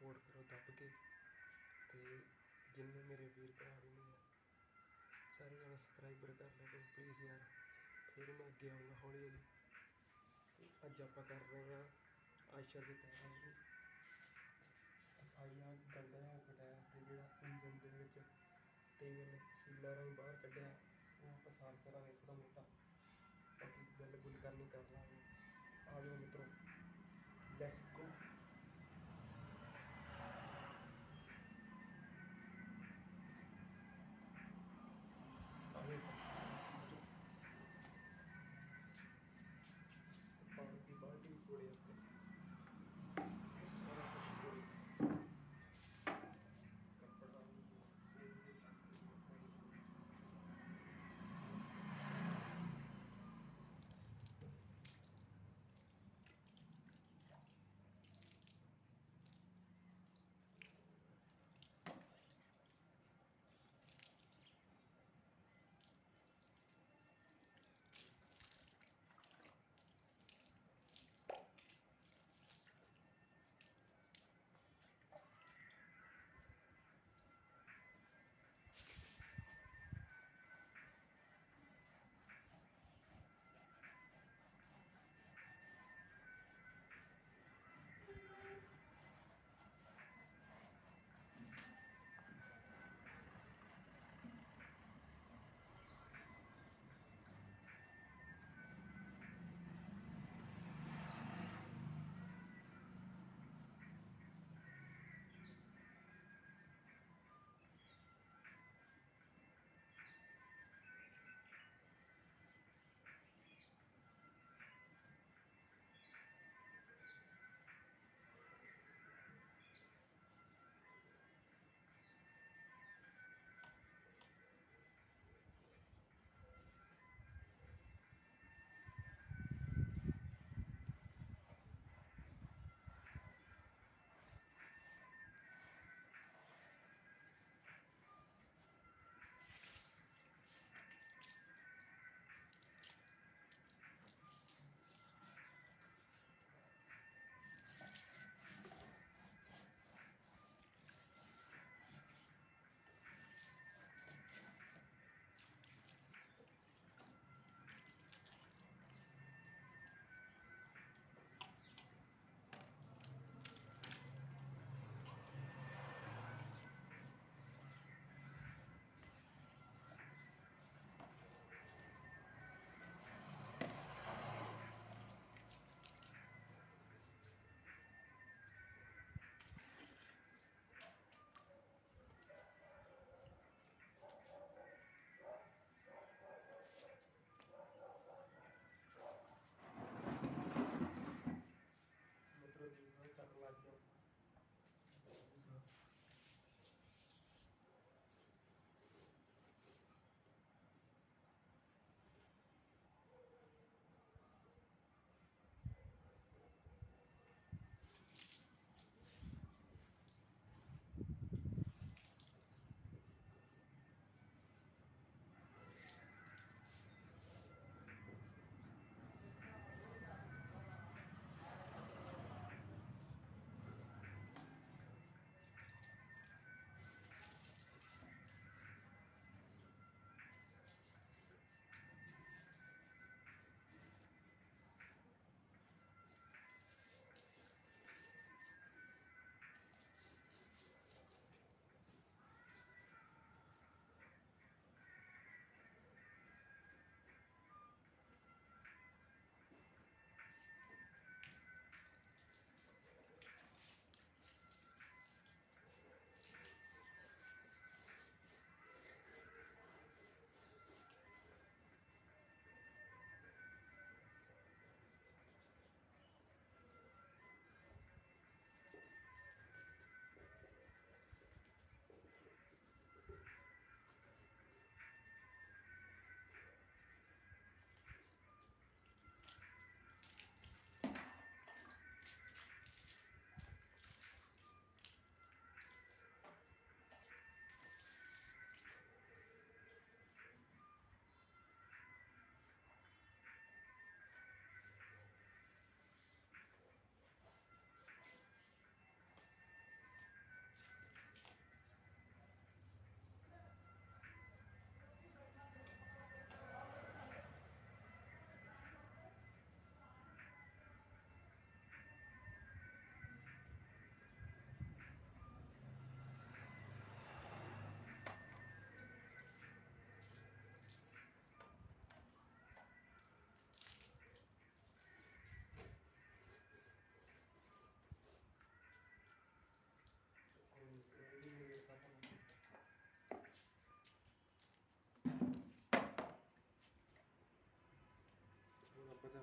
Support ਕਰੋ ਦੱਬ ਕੇ। ਤੇ ਜਿੰਨੇ ਮੇਰੇ ਵੀਰ ਭਰਾ ਵੀ ਨੇ ਸਾਰੇ ਜਣੇ ਸਬਸਕ੍ਰਾਈਬਰ ਕਰ ਲਿਆ ਕਰੋ ਪਲੀਜ਼ ਯਾਰ। ਫਿਰ ਮੈਂ ਅੱਗੇ ਆਊਂਗਾ ਹੌਲੀ ਹੌਲੀ। ਤੇ ਅੱਜ ਆਪਾਂ ਕਰ ਰਹੇ ਹਾਂ ਆਇਸ਼ਾ ਦੇ ਟਾਇਰਾਂ ਦੀ ਸਫਾਈਆਂ ਕੱਢਿਆ ਕਟਾਇਆ ਤੇ ਜਿਹੜਾ ਇੰਜਨ ਦੇ ਵਿੱਚ ਤੇਲ ਸੀਲਾ ਰਾਹੀਂ ਬਾਹਰ ਕੱਢਿਆ, ਉਹ ਆਪਾਂ ਸਾਫ਼ ਕਰਾਂਗੇ ਥੋੜਾ ਮੋਟਾ। ਬਾਕੀ ਗੱਲ ਗੁੱਲ ਕਰਨੀ ਕਰ ਲਾਂਗੇ। ਆ ਜਾਓ ਮਿੱਤਰੋ ਲੈਟਸ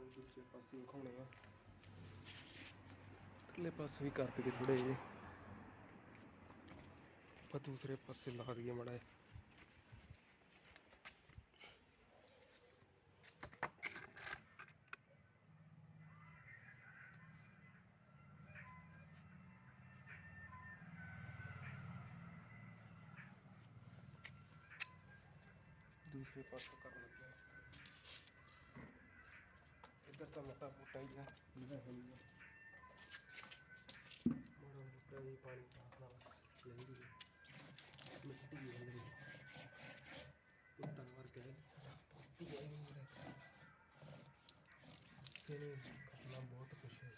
ਦੂਜੇ ਪਾਸੇ ਵਿਖਾਉਣੇ ਆ। ਥੱਲੇ ਪਾਸੇ ਵੀ ਕਰ ਦਈਏ ਥੋੜੇ ਜਿਹੇ। ਆਪਾਂ ਦੂਸਰੇ ਪਾਸੇ ਲਾ ਦਈਏ ਮੜਾ ਦੂਸਰੇ ਪਾਸੇ ਕਰਨ ਲੱਗਿਆ ਇੱਧਰ ਤਾਂ ਮਤਾ ਬੂਟਾ ਹੀ ਆ ਮੈਂ ਹੈ ਨਹੀਂ ਮੋੜਾ ਬੂਟਾ ਹੀ ਪਾਣੀ ਪਾਣਾ ਬਸ ਲੈਂਦੀ ਹੈ ਮਿੱਟੀ ਹੀ ਲੈਂਦੀ ਉੱਤਾਂ ਵਰਗਾ ਹੈ ਮਿੱਟੀ ਹੈ ਨਹੀਂ ਮੇਰਾ ਸੇਨੇ ਕਰਨਾ ਬਹੁਤ ਕੁਛ ਹੈ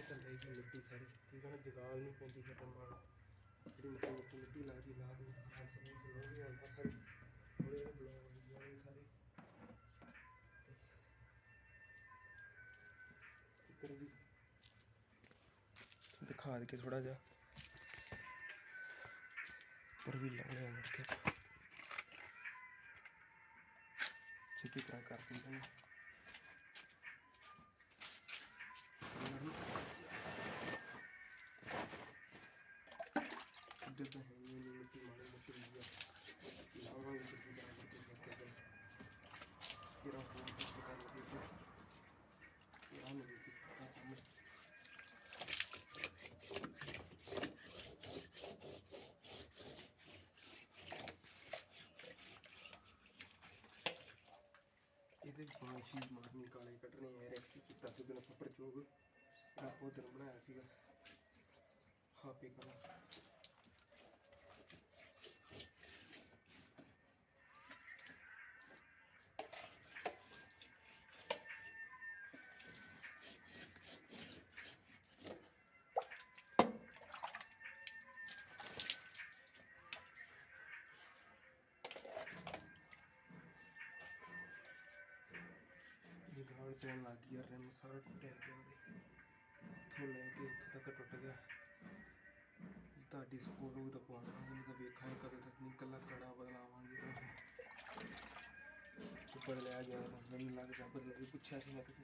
ਕੋਈ ਨਹੀਂ ਇਹ ਮਿੱਟੀ ਸਾਰੀ ਠੀਕ ਹੈ ਨਾ ਜਗਾਲ ਨਹੀਂ ਪੈਂਦੀ ਫਿਰ ਮਾਲ ਜਿਹੜੀ ਮਿੱਟੀ ਮਿੱਟੀ ਮਿੱਟੀ ਲਾ ਲਾ ਦੀ। ਹੰਸ ਨੂੰ ਸਲੋ ਵੀ ਆਉਂਦਾ ਸਾਰੀ ਥੋੜੇ ਜਿਹੇ ਬਲੌਕ ਹੋਈ ਸਾਰੇ। ਇੱਧਰ ਵੀ ਦਿਖਾ ਦੇ ਕੇ ਥੋੜਾ ਜਿਹਾ। ਇੱਧਰ ਵੀ ਲਾਉਣੇ ਆ ਮੁੜ ਕੇ। ਚੰਗੀ ਤਰ੍ਹਾਂ ਕਰ ਦਿੰਦੇ ਨੇ। ਇੱਧਰ ਤਾਂ ਹੈ ਨਹੀਂ ਇੰਨੀ ਮਿੱਟੀ ਮਾੜੀ ਮੋਟੀ ਹੋਈ ਆ। ਲਾਵਾਂਗੇ ਚੰਗੀ ਤਰ੍ਹਾਂ ਮਿੱਟੀ ਕਰਕੇ ਫਿਰ ਫਿਰ ਹੋਰ ਕੁਝ ਕਰ ਲਈਏ ਫਿਰ ਇਹ ਆ ਨਹੀਂ ਮਿੱਟੀ ਆ ਕੰਮ ਇਹਦੇ ਵਿੱਚ ਪਾਣੀ ਸ਼ੀਜ਼ ਮਾਰਨੀ, ਕਾਲੇ ਕੱਢਣੇ ਆ ਰੈਕਸੀ ਕੀਤਾ ਸੀ ਦਿਨ ਉੱਪਰ ਚੋਗ। ਰੱਬ ਉਹ ਦਿਨ ਬਣਾਇਆ ਸੀਗਾ। ਹਾਪੀ ਕਰਾ ਜਗਾਲ ਪੈਣ ਲੱਗ ਗਈ ਰਿਮ ਸਾਰਾ ਟੁੱਟਿਆ ਪਿਆ ਉਹਦੇ। ਇੱਥੋਂ ਲੈ ਕੇ ਇੱਥੋਂ ਤੱਕ ਟੁੱਟ ਗਿਆ। ਜੇ ਤੁਹਾਡੀ ਸਪੋਰਟ ਹੋਊ ਤਾਂ ਪਵਾਵਾਂਗੇ ਨਹੀਂ ਤਾਂ ਵੇਖਾਂਗੇ ਕਦੋਂ ਤੱਕ ਨਹੀਂ, ਇਕੱਲਾ ਕੜਾ ਬਦਲਾਵਾਂਗੇ ਤਾਂ। ਤੇ ਬਦਲਿਆ ਗਿਆ ਤਾਂ ਮੈਨੂੰ ਲੱਗਦਾ ਬਦਲਿਆ ਵੀ ਪੁੱਛਿਆ ਸੀ ਮੈਂ ਕਿਸੇ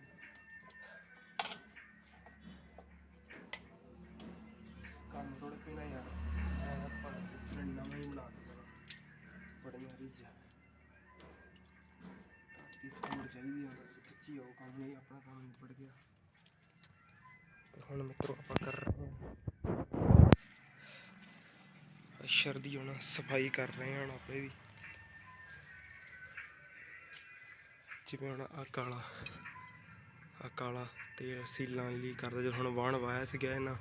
ਕੰਮ ਨਹੀਂ ਨਿਬੜ ਗਿਆ। ਤੇ ਹੁਣ ਮਿੱਤਰੋ ਆਪਾਂ ਕਰ ਰਹੇ ਹਾਂ। ਅਸ਼ਰ ਦੀ ਹੁਣ ਸਫ਼ਾਈ ਕਰ ਰਹੇ ਹਾਂ ਆਪੇ ਵੀ ਜਿਵੇਂ ਹੁਣ ਆ ਕਾਲਾ ਆ ਕਾਲਾ ਤੇਲ ਸੀਲਾਂ ਲਈ ਕਰਦਾ, ਜਦੋਂ ਹੁਣ ਵਾਹਣ ਵਾਇਆ ਸੀਗਾ ਇਹਨਾਂ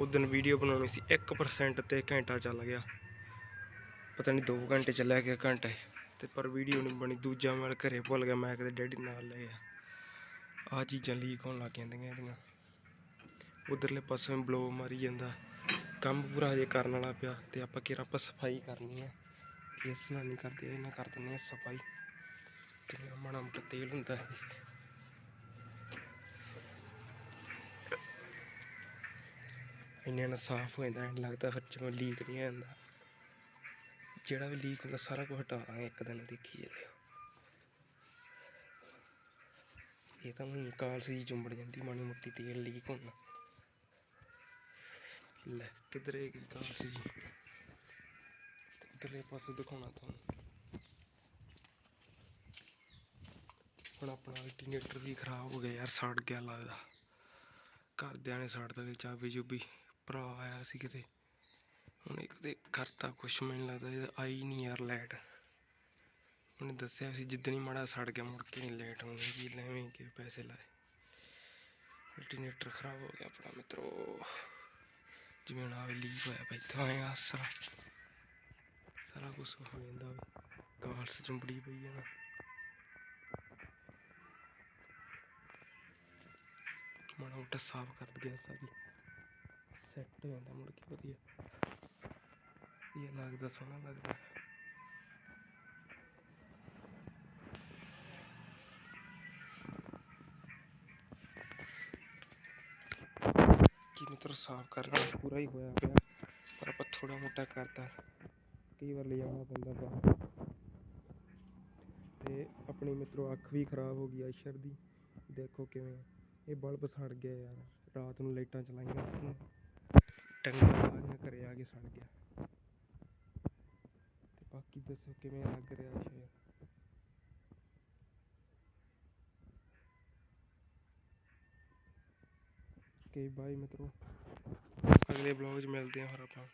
ਉਦੋਂ ਵੀਡੀਓ ਬਣਾਉਣੀ ਸੀ 1% ਤੇ ਘੰਟਾ ਚੱਲ ਗਿਆ। ਪਤਾ ਨਹੀਂ 2 ਘੰਟੇ ਚੱਲਿਆ ਗਿਆ, ਘੰਟੇ ਤੇ ਪਰ ਵੀਡੀਓ ਨਹੀਂ ਬਣੀ, ਦੂਜਾ ਮੈਂ ਘਰੇ ਭੁੱਲ ਗਿਆ, ਮੈਂ ਕਿਤੇ ਡੈਡੀ ਨਾਲ ਲੈ ਗਿਆ ਆ ਚੀਜ਼ਾਂ ਲੀਕ ਹੋਣ ਲੱਗ ਜਾਂਦੀਆਂ ਇਹਦੀਆਂ। ਉਧਰਲੇ ਪਾਸੇ ਬਲੋ ਮਾਰੀ ਜਾਂਦਾ। ਕੰਮ ਪੂਰਾ ਹਜੇ ਕਰਨ ਵਾਲਾ ਪਿਆ ਤੇ ਆਪਾਂ ਕਿਹੜਾ ਆਪਾਂ ਸਫ਼ਾਈ ਕਰਨੀ ਹੈ ਇਸ ਨਾਲ ਨਹੀਂ ਕਰਦੇ ਇਹਨਾਂ ਕਰ ਦਿੰਦੇ ਆ ਸਫ਼ਾਈ। ਤੇ ਮਾੜਾ ਮੋਟਾ ਤੇਲ ਹੁੰਦਾ ਹੈ। ਇੰਨਾ ਨਾਲ ਸਾਫ਼ ਹੋ ਜਾਂਦਾ, ਐਂ ਲੱਗਦਾ ਫਿਰ ਜਿਵੇਂ ਲੀਕ ਨਹੀਂ ਹੁੰਦਾ ਜਿਹੜਾ ਵੀ ਲੀਕ ਹੁੰਦਾ, ਸਾਰਾ ਕੁਝ ਹਟਾ ਲਾਂਗੇ ਇੱਕ ਦਿਨ ਦੇਖੀ ਚੱਲਿਓ ਇਹ ਤਾਂ ਹੁਣ ਕਾਲਸੀ ਚੁੰਬੜ ਜਾਂਦੀ, ਮਾੜੀ ਮੋਟੀ ਤੇਲ ਲੀਕ ਹੋਣਾ। ਲੈ, ਕਿਧਰੇ ਗਈ ਕਾਲਸੀ ਇਧਰਲੇ ਪਾਸੇ ਦਿਖਾਉਣਾ ਤੁਹਾਨੂੰ? ਹੁਣ ਆਪਣਾ ਅਲਟਰਨੇਟਰ ਵੀ ਖਰਾਬ ਹੋ ਗਿਆ ਯਾਰ, ਸੜ ਗਿਆ ਲੱਗਦਾ। ਘਰਦਿਆਂ ਨੇ ਸੜਦਾ ਤੇ ਚਾਬੀ ਚੁਬੀ, ਭਰਾ ਆਇਆ ਸੀ ਕਿਤੇ। ਹੁਣ ਇੱਕ ਤੇ ਕਰਤਾ ਕੁਛ ਮੈਨੂੰ ਲੱਗਦਾ ਆਈ ਨਹੀਂ ਯਾਰ ਲਾਈਟ ਉਹਨੇ ਦੱਸਿਆ ਸੀ, ਜਿੱਦਣ ਮਾੜਾ ਸੜ ਗਿਆ, ਮੁੜ ਕੇ ਨਹੀਂ ਲੇਟ ਹੋਣੀ ਜੀ, ਲੈਵੇਂ ਕਿ ਪੈਸੇ ਲਾਏ। ਅਲਟਰਨੇਟਰ ਖਰਾਬ ਹੋ ਗਿਆ ਆਪਣਾ ਮਿੱਤਰੋ। ਜਿਵੇਂ ਨਾ ਵੀ ਲੀਕ ਹੋਇਆ ਪਿਆ, ਇੱਥੋਂ ਆਏ ਆਸਰਾ ਸਾਰਾ ਕੁਝ ਹੋ ਜਾਂਦਾ ਵੀ। ਗਾਲਸ ਚੁੰਬੜੀ ਪਈ ਹੈ ਨਾ। ਮਾੜਾ ਮੋਟਾ ਸਾਫ਼ ਕਰ ਗਿਆ ਸਾਰੀ। ਸੈੱਟ ਹੋ ਜਾਂਦਾ ਮੁੜ ਕੇ ਵਧੀਆ। ਇਹ ਲੱਗਦਾ, ਸੋਹਣਾ ਲੱਗਦਾ। ਕੀ ਮਿੱਤਰ ਸਾਫ਼ ਕਰਨਾ ਪੂਰਾ ਹੀ ਹੋਇਆ ਪਿਆ। ਪਰ ਆਪਾਂ ਥੋੜਾ ਮੋਟਾ ਕਰਤਾ। ਕਈ ਵਾਰ ਲਿਜਾਣਾ ਪੈਂਦਾ ਬਾਹਰ ਤੇ। ਆਪਣੀ ਮਿੱਤਰੋ ਅੱਖ ਵੀ ਖਰਾਬ ਹੋ ਗਈ ਆਸ਼ਰ ਦੀ। ਦੇਖੋ ਕਿਵੇਂ ਇਹ ਬਲਬ ਸੜ ਗਿਆ ਯਾਰ। ਰਾਤ ਨੂੰ ਲਾਈਟਾਂ ਚਲਾਈਆਂ ਸੀ। ਟੰਗਾਂ ਲਾਈਆਂ ਘਰੇ ਆ ਕੇ ਸੜ ਗਿਆ। ਤੇ ਬਾਕੀ ਦੱਸੋ ਕਿਵੇਂ ਲੱਗ ਰਿਹਾ ਸ਼ੇਰ ਓਕੇ ਬਾਈ ਮਿੱਤਰੋ। ਅਗਲੇ ਬਲੌਗ 'ਚ ਮਿਲਦੇ ਹਾਂ ਫਿਰ ਆਪਾਂ।